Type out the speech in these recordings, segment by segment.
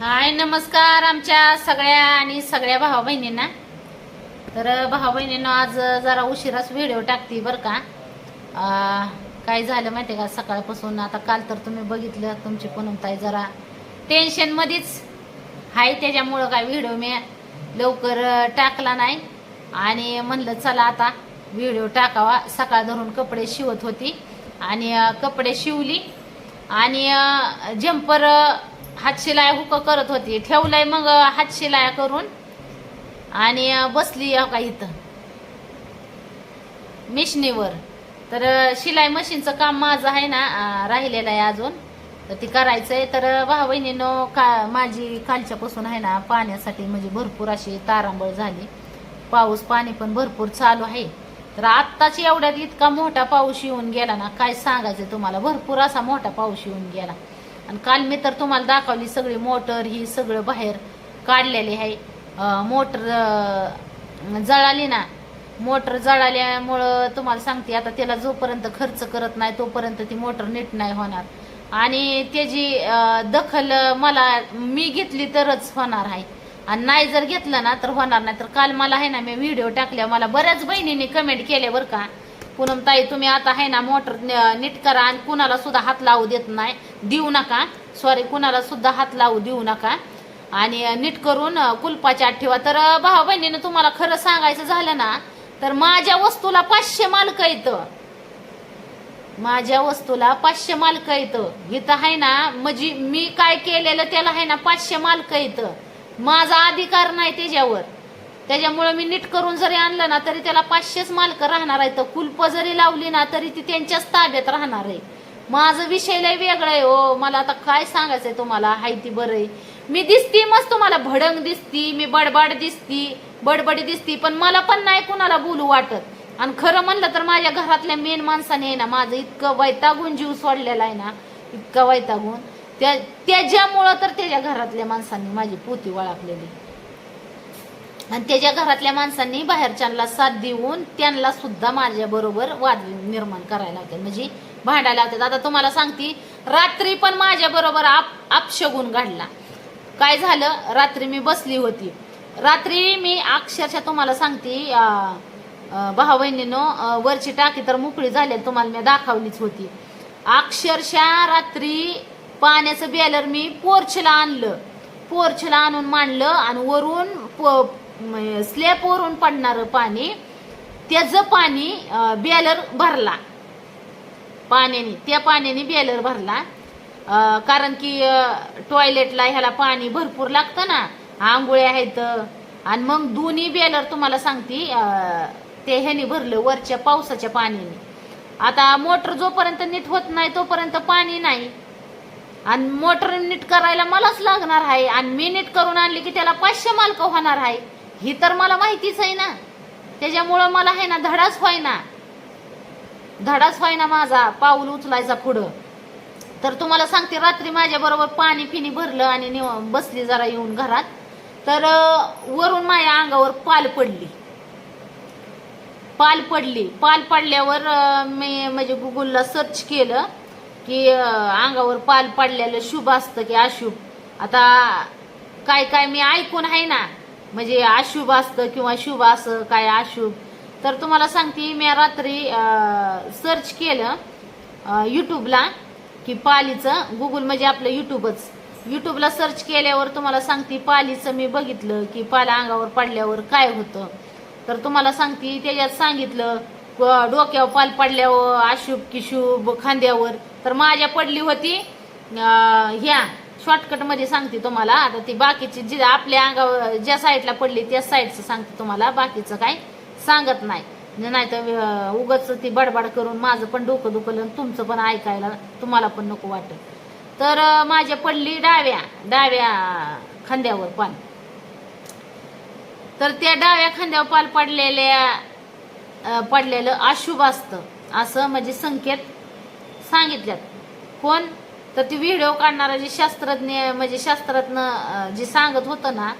हाय नमस्कार आमच्या सगळ्या आणि सगळ्या भावा बहिणींना. तर भावा बहिणींना आज जरा उशिराच व्हिडिओ टाकते बरं का. काय झालं माहिती का? सकाळपासून आता काल तर तुम्ही बघितलं तुमची ताई जरा टेन्शनमध्येच हाय त्याच्यामुळं काय व्हिडिओ मी लवकर टाकला नाही. आणि म्हणलं चला आता व्हिडिओ टाकावा. सकाळ धरून कपडे शिवत होती आणि कपडे शिवली आणि जम्पर हातशिलाय हुक करत होती. ठेवलंय मग हात शिलाया करून. आणि बसली का इथं? मिशनीवर. तर शिलाई मशीनचं काम माझं आहे ना राहिलेलं आहे अजून. तर ती करायचंय. तर भाऊ बहिणीनं का माझी कालच्यापासून आहे ना पाण्यासाठी म्हणजे भरपूर अशी तारांबळ झाली. पाऊस पाणी पण भरपूर चालू आहे. तर आत्ताच एवढ्यात इतका मोठा पाऊस येऊन गेला ना काय सांगायचं तुम्हाला? भरपूर असा मोठा पाऊस येऊन गेला. आणि काल मी तर तुम्हाला दाखवली सगळी मोटर ही सगळं बाहेर काढलेली आहे. मोटर जळाली ना मोटर जळाल्यामुळं तुम्हाला सांगते आता त्याला जोपर्यंत खर्च करत नाही तोपर्यंत ती मोटर नीट नाही होणार. आणि त्याची दखल मला मी घेतली तरच होणार आहे. आणि नाही जर घेतलं ना तर होणार नाही. तर काल मला आहे ना मी व्हिडिओ टाकल्या मला बऱ्याच बहिणींनी कमेंट केले बरं का. पूनम ताई तुम्ही आता आहे ना मोटर नीट करा आणि कुणाला सुद्धा हात लावू देत नाही. देऊ नका. सॉरी कुणाला सुद्धा हात लावू देऊ नका. आणि नीट करून अं, कुलपाच्या ठेवा. तर भाऊ बहिणीनं तुम्हाला खरं सांगायचं झालं ना तर माझ्या वस्तूला पाचशे मालक येतं माझ्या वस्तूला पाचशे मालक येतं इथं आहे ना म्हणजे मी काय केलेलं त्याला आहे ना पाचशे मालक येतं माझा अधिकार नाही त्याच्यावर. त्याच्यामुळे मी नीट करून जरी आणलं ना तरी त्याला पाचशेच मालक राहणार आहे तर कुलप जरी लावली ना तरी ती त्यांच्याच ताब्यात राहणार आहे. माझं विषय लय वेगळं आहे हो. मला आता काय सांगायचंय तुम्हाला? हायती बरं आहे मी दिसती मस्त तुम्हाला भडंग दिसती मी बडबड दिसती बडबडी दिसती पण मला पण नाही कुणाला बोलू वाटत. आणि खरं म्हणलं तर माझ्या घरातल्या मेन माणसाने आहे ना माझं इतकं वैतागून जीव सोडलेला आहे ना इतकं वैतागून त्या त्याच्यामुळं तर त्याच्या घरातल्या माणसांनी माझी पोती वळखलेली आणि त्याच्या घरातल्या माणसांनी बाहेरच्यांना साथ देऊन त्यांना सुद्धा माझ्या बरोबर वाद निर्माण करायला होते म्हणजे भांडायला होते आता तुम्हाला सांगते रात्री पण माझ्या बरोबर आप अपशगुन घडला. काय झालं? रात्री मी बसली होती. रात्री मी अक्षरशः तुम्हाला सांगते भाऊ बहिणीनं वरची टाकी तर मोकळी झाली तुम्हाला मी दाखवलीच होती. अक्षरशः रात्री पाण्याचं बॅलर मी पोर्चला आणलं. पोर्चला आणून मांडलं आणि वरून स्लॅपवरून पडणारं पाणी त्याचं पाणी बॅलर भरला. पाण्याने त्या पाण्याने बेलर भरला. कारण की टॉयलेटला ह्याला पाणी भरपूर लागतं ना आंघोळ्या आहेत. आणि मग दोन्ही बेलर तुम्हाला सांगते ते ह्याने भरलं वरच्या पावसाच्या पाण्याने. आता मोटर जोपर्यंत नीट होत नाही तोपर्यंत पाणी नाही. आणि मोटर नीट करायला मलाच लागणार आहे. आणि मी नीट करून आणली की त्याला पाचशे मालक होणार आहे. ही तर मला माहितीच आहे ना. त्याच्यामुळं मला आहे ना धडाच होईना. धडाच होईना माझा पाऊल उचलायचा पुढं. तर तुम्हाला सांगते रात्री माझ्या बरोबर पाणी पिणी भरलं आणि बसली जरा येऊन घरात. तर वरून माझ्या अंगावर पाल पडली. पाल पडली. पाल पडल्यावर मी म्हणजे गुगलला सर्च केलं की अंगावर पाल पडलेलं शुभ असतं की अशुभ. आता काय काय मी ऐकून आहे ना म्हणजे अशुभ असतं किंवा शुभ असं काय अशुभ. तर तुम्हाला सांगते मी रात्री सर्च केलं अं, युट्यूबला की पालीचं गुगल म्हणजे आपलं युट्यूबच युट्यूबला सर्च केल्यावर तुम्हाला सांगते पालीचं मी बघितलं की पाला अंगावर पडल्यावर काय होतं. तर तुम्हाला सांगते त्याच्यात सांगितलं डोक्यावर पाल पडल्यावर अशुभ की खांद्यावर. तर माझ्या पडली होती ह्या शॉर्टकटमध्ये सांगते तुम्हाला. आता ती बाकीची जी आपल्या अंगावर ज्या साईडला पडली त्या साईडचं सांगते तुम्हाला बाकीचं काय. सांगत नाही. नाही तर उगच ती बडबड करून माझं पण डोकं दुखलं आणि तुमचं पण ऐकायला तुम्हाला पण नको वाटत. तर माझ्या पडली डाव्या डाव्या खांद्यावर पान तर त्या डाव्या खांद्यावर पाल पडलेल्या पडलेलं अशुभ असतं. असं म्हणजे संकेत सांगितल्यात. कोण? तर ती व्हिडिओ काढणारा जे शास्त्रज्ञ म्हणजे शास्त्रज्ञ जे सांगत होतं ना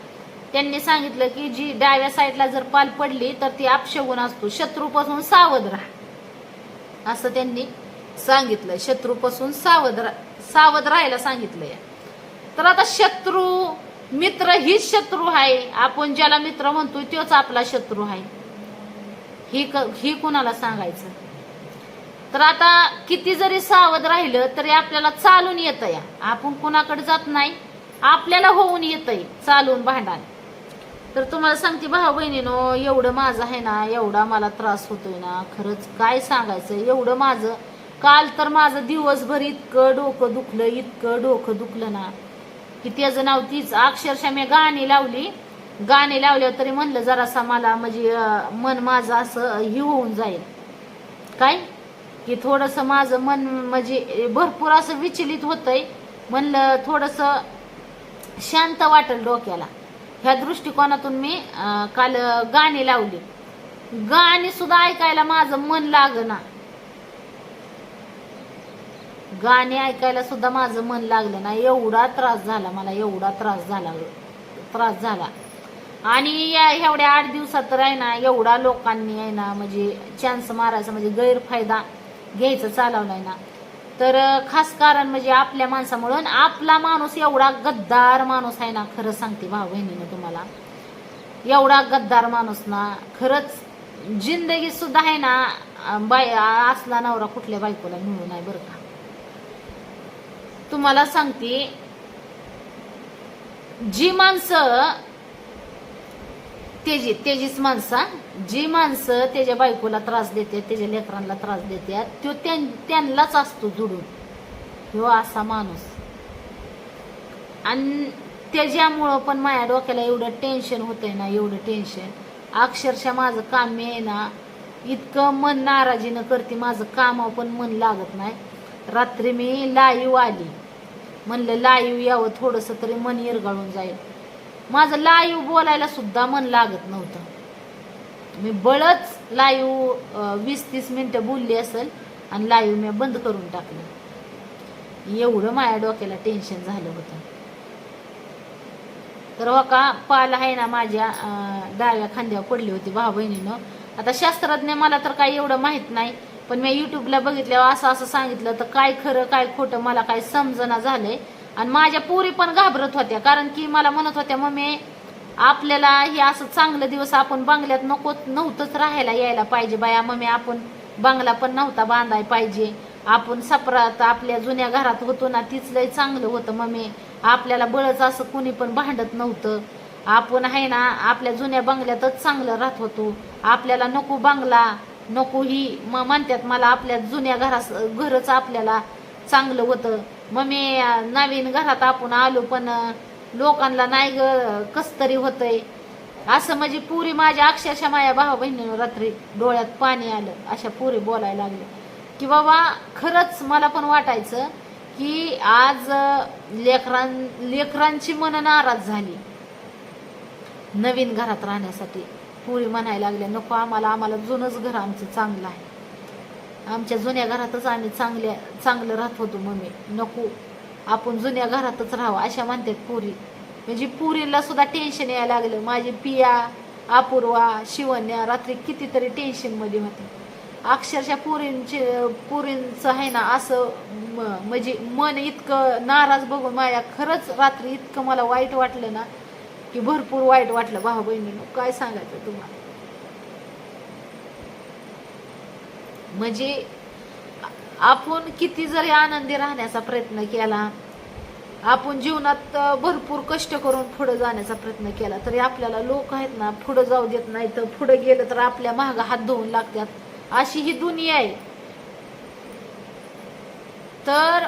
त्यांनी सांगितलं की जी डाव्या साईडला जर पाल पडली तर ती अपशगुन असतो. शत्रूपासून सावध राहा. असं त्यांनी सांगितलं शत्रूपासून सावध रा- सावध राहायला सांगितलंय. तर आता शत्रू मित्र हीच शत्रू आहे. आपण ज्याला मित्र म्हणतोय तोच आपला शत्रू आहे. ही क- ही कुणाला सांगायचं? तर आता किती जरी सावध राहिलं तरी आपल्याला चालून येतं या आपण कुणाकडे जात नाही. आपल्याला होऊन येतंय चालून भांडण. तर तुम्हाला सांगते भाऊ बहिणीनो एवढं माझं आहे ना एवढा मला त्रास होतोय ना. खरंच काय सांगायचं एवढं माझं. काल तर माझं दिवसभर इतकं डोकं दुखलं इतकं डोकं दुखलं ना. की त्याचं नाव तीच अक्षरशः मी गाणी लावली. गाणी लावल्यावर तरी म्हणलं जरासा मला म्हणजे मन माझं असं हे होऊन जाईल. काय? की थोडंसं माझं मन म्हणजे भरपूर असं विचलित होतंय. म्हणलं थोडंसं शांत वाटेल डोक्याला. ह्या दृष्टिकोनातून मी काल गाणी लावली. गाणी सुद्धा ऐकायला माझं मन लागना. गाणी ऐकायला सुद्धा माझं मन लागलं ना एवढा त्रास झाला मला एवढा त्रास झाला त्रास झाला. आणि या एवढ्या आठ दिवसात तर आहे ना एवढा लोकांनी आहे ना म्हणजे चान्स मारायचा म्हणजे गैरफायदा घ्यायचा चालवलाय ना. तर खास कारण म्हणजे आपल्या माणसामुळं आपला माणूस एवढा गद्दार माणूस आहे ना खरं सांगते भाऊ बहिणीनं तुम्हाला. एवढा गद्दार माणूस ना खरंच जिंदगी सुद्धा आहे ना बाय असला नवरा कुठल्या बायकोला मिळू नाही बरं का. तुम्हाला सांगते जी माणसं तेजी तेजीच माणसा जी माणसं त्याच्या बायकोला त्रास देतात त्याच्या लेकरांना त्रास देतात तो त्यां- त्यांनाच असतो जुडून ह्यो असा माणूस. आणि त्याच्यामुळं पण माझ्या डोक्याला एवढं टेन्शन होतंय ना एवढं टेन्शन अक्षरशः माझं काम मी आहे ना इतकं मन नाराजीनं करते माझं कामावर पण मन लागत नाही. रात्री मी लाईव्ह आली. म्हणलं लाईव्ह यावं थोडंसं तरी मन इरगाळून जाईल. माझं लाईव्ह बोलायला सुद्धा मन लागत नव्हतं. मी बळच लाईव्ह वीस तीस मिनिटं बोलली असेल आणि लाईव्ह मी बंद करून टाकलं. एवढं माझ्या डोक्याला टेन्शन झालं होतं. तर हो का पाल आहे ना माझ्या डाव्या खांद्यावर पडली होती भाऊ बहिणीनं आता शास्त्रज्ञ मला तर काही एवढं माहीत नाही पण मी युट्यूबला बघितल्यावर असं असं सांगितलं तर काय खरं काय खोटं मला काय समजना झालंय. आणि माझ्या पोरी पण घाबरत होत्या कारण की मला म्हणत होत्या मम्मी आपल्याला हे असं चांगलं दिवस आपण बंगल्यात नको नव्हतंच राहायला यायला पाहिजे बाया. मम्मी आपण बंगला पण नव्हता बांधाय पाहिजे. आपण सपरात आपल्या जुन्या घरात होतो ना तीच लय चांगलं होतं मम्मी. आपल्याला बळच असं कुणी पण भांडत नव्हतं. आपण आहे ना आपल्या जुन्या बंगल्यातच चांगलं राहत होतो. आपल्याला नको बंगला नको ही. म म्हणतात मला आपल्या जुन्या घरास घरच आपल्याला चांगलं होतं. मग मी नवीन घरात आपण आलो पण लोकांना नाही ग कस तरी होतंय. असं म्हणजे पुरी माझ्या अक्षरशः माझ्या भाऊ बहिणीनं रात्री डोळ्यात पाणी आलं अशा पुरी बोलायला लागल्या. की बाबा खरंच मला पण वाटायचं की आज लेकरां लेकरांची मन नाराज झाली. नवीन घरात राहण्यासाठी. पुरी म्हणायला लागल्या नको आम्हाला आम्हाला जुनंच घर आमचं चांगलं आहे. आमच्या जुन्या घरातच आम्ही चांगल्या चांगलं राहत होतो मम्मी. नको आपण जुन्या घरातच राहावं अशा म्हणतात पुरी. म्हणजे पुरीला सुद्धा टेन्शन यायला लागलं. माझी पिया अपूर्वा शिवण्या रात्री कितीतरी टेन्शनमध्ये होते. अक्षरशः पुरींचे पुरींचं आहे ना असं म्हणजे मन इतकं नाराज बघून माझ्या खरंच रात्री इतकं मला वाईट वाटलं ना की भरपूर वाईट वाटलं. भाऊ बहिणीनं काय सांगायचं तुम्हाला? म्हणजे आपण किती जरी आनंदी राहण्याचा प्रयत्न केला आपण जीवनात भरपूर कष्ट करून पुढं जाण्याचा प्रयत्न केला तरी आपल्याला लोक आहेत ना पुढं जाऊ देत नाही तर पुढं गेलं तर आपल्या महाग हात धुवून लागतात. अशी ही दुनिया आहे. तर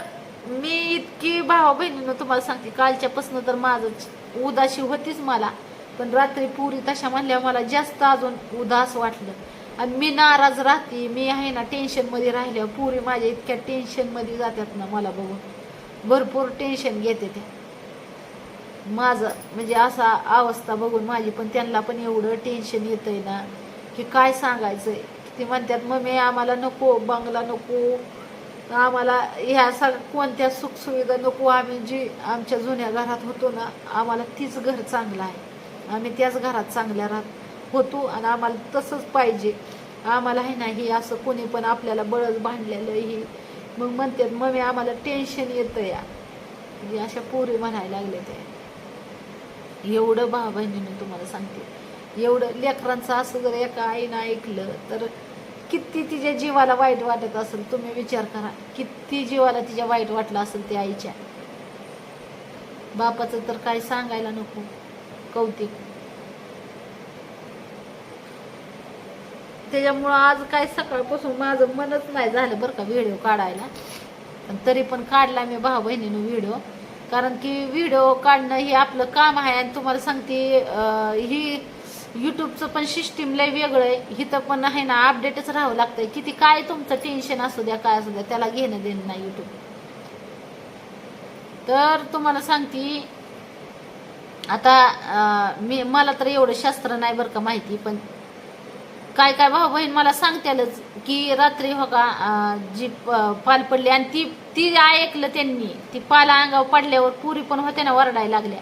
मी इतकी भावा बहिणीनं तुम्हाला सांगते कालच्यापासून तर माझं उदाशी होतीच मला पण रात्री पुरी तशा म्हणल्या मला जास्त अजून उदास वाटलं. आणि मी नाराज राहते. मी आहे ना टेन्शनमध्ये पुरी माझ्या इतक्या टेन्शनमध्ये जातात ना मला बघून. भरपूर टेन्शन घेते ते. माझं म्हणजे असा अवस्था बघून माझी पण त्यांना पण एवढं टेन्शन येतंय ना की काय सांगायचंय? ते म्हणतात मम्मी आम्हाला नको बंगला नको. आम्हाला ह्या सग कोणत्या सुखसुविधा नको. आम्ही जी आमच्या जुन्या घरात होतो ना आम्हाला तीच घर चांगलं आहे. आम्ही त्याच घरात चांगल्या राहतो. होतो आणि आम्हाला तसंच पाहिजे. आम्हाला आहे ना हे असं कोणी पण आपल्याला बळच भांडलेलं ही मग म्हणतात मम्मी आम्हाला टेन्शन येतं या. म्हणजे अशा पोरी म्हणायला लागल्या त्या. एवढं भाव बहिणीनं तुम्हाला सांगते. एवढं लेकरांचं असं जर एका आईनं ऐकलं तर किती तिच्या जीवाला वाईट वाटत असेल तुम्ही विचार करा. किती जीवाला तिच्या वाईट वाटलं असेल त्या आईच्या. बापाचं तर काय सांगायला नको. कौतिक. त्याच्यामुळं आज काय सकाळपासून माझं मनच नाही झालं बरं का व्हिडिओ काढायला. पण तरी पण काढला मी भाऊ बहिणीनं व्हिडिओ कारण की व्हिडिओ काढणं हे आपलं काम आहे आणि तुम्हाला सांगते ही यूट्यूबचं पण सिस्टीम लय वेगळं आहे. हिथं पण आहे ना अपडेटच राहावं लागतंय. किती काय तुमचं टेन्शन असू द्या काय असू द्या त्याला घेणं देणं नाही यूट्यूब तर तुम्हाला सांगते आता मी मला तर एवढं शास्त्र नाही बरं का माहिती पण काय काय भाऊ बहीण मला सांगत्यालच की रात्री हो का जी पाल पडली आणि ती ती ऐकलं त्यांनी. ती पाला अंगावर पडल्यावर पुरी पण होत्या ना वरडायला लागल्या.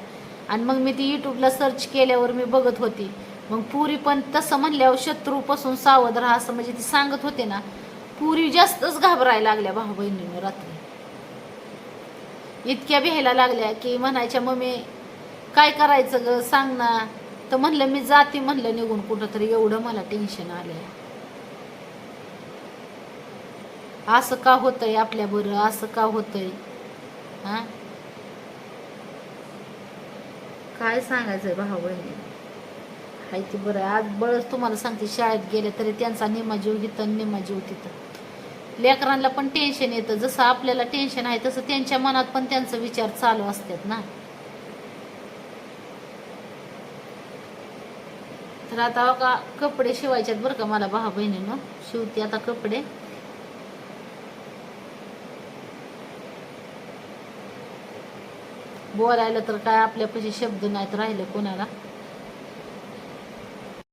आणि मग मी ती युट्यूबला सर्च केल्यावर मी बघत होती. मग पुरी पण तसं म्हणल्यावर शत्रूपासून सावध राहा असं म्हणजे ती सांगत होते ना. पुरी जास्तच घाबरायला लागल्या भाऊ बहिणी रात्री. इतक्या भ्यायला लागल्या की म्हणायच्या मम्मी काय करायचं ग? सांग ना. तर म्हणलं मी जाते म्हणलं निघून कुठं तरी एवढं मला टेन्शन आलंय. असं का होतंय आपल्या बरं? असं का होतंय? हा? काय सांगायचंय भाऊ बहिणी हाय ती बरं. आहे. आज बळच तुम्हाला सांगते शाळेत गेले तरी त्यांचा निमा जीव तिथं निमा जीव तिथं. लेकरांना पण टेन्शन येतं. जसं आपल्याला टेन्शन आहे तसं त्यांच्या मनात पण त्यांचा विचार चालू असतात ना. तर आता का कपडे शिवायच्यात बरं का मला भाऊ बहिणीनं. शिवते आता कपडे. बोलायला तर काय आपल्यापाशी शब्द नाहीत राहिले कोणाला.